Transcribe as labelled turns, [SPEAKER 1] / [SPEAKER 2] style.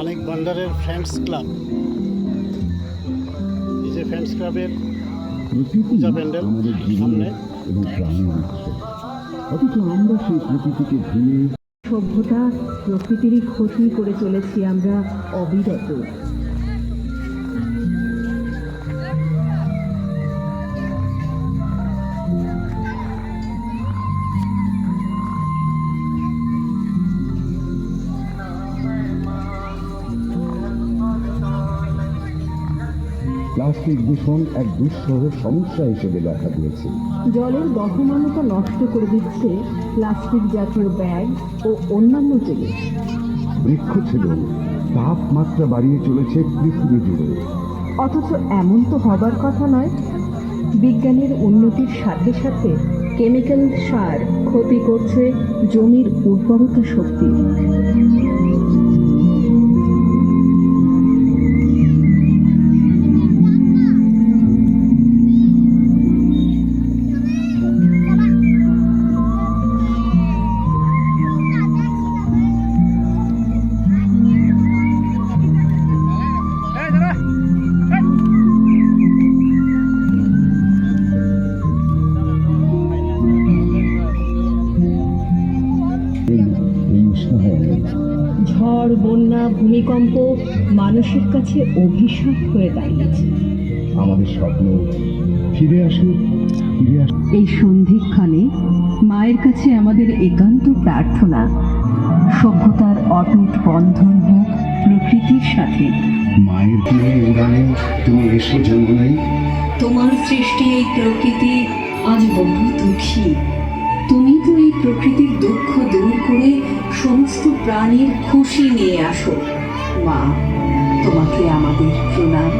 [SPEAKER 1] মানিক ভান্ডারের friends club এই যে ফ্রেন্ডস ক্লাবের পূজা প্যান্ডেল সামনে।
[SPEAKER 2] অথচ আমরা সেই প্রকৃতিকে ভুলে
[SPEAKER 3] সভ্যতা প্রকৃতিরই ক্ষতি করে চলেছি আমরা অবিরত।
[SPEAKER 2] প্লাস্টিক দূষণ এক দুঃসহ সমস্যা হিসেবে দেখা দিয়েছে।
[SPEAKER 3] জলের বহমানতা নষ্ট করে দিচ্ছে প্লাস্টিক জাতীয় ব্যাগ ও অন্যান্য জিনিস।
[SPEAKER 2] বৃক্ষ ছিল তাপমাত্রা বাড়িয়ে চলেছে পৃথিবী জুড়ে।
[SPEAKER 3] অথচ এমন তো হবার কথা নয়। বিজ্ঞানের উন্নতির সাথে সাথে কেমিক্যাল সার ক্ষতি করছে জমির উর্বরতা শক্তি।
[SPEAKER 2] এই উষ্ণায়নে
[SPEAKER 3] ঝড় বন্যা ভূমিকম্প মানুষের কাছে অভিশাপ হয়ে দাঁড়িয়েছে।
[SPEAKER 2] আমাদের স্বপ্ন ফিরে আসুক ফিরে আসুক।
[SPEAKER 3] এই সন্ধিক্ষণে মায়ের কাছে আমাদের একান্ত প্রার্থনা সভ্যতার অটুট বন্ধন হোক প্রকৃতির সাথে।
[SPEAKER 2] মায়ের প্রেমে উড়ানে তুমি এসো জন্মনাই
[SPEAKER 3] তোমার সৃষ্টি এই প্রকৃতি আজ বহু দুঃখী। তুমি তো এই প্রকৃতির দুঃখ দূর করে সমস্ত প্রাণীর খুশি নিয়ে আসো। মা তোমাকে আমাদের প্রণাম।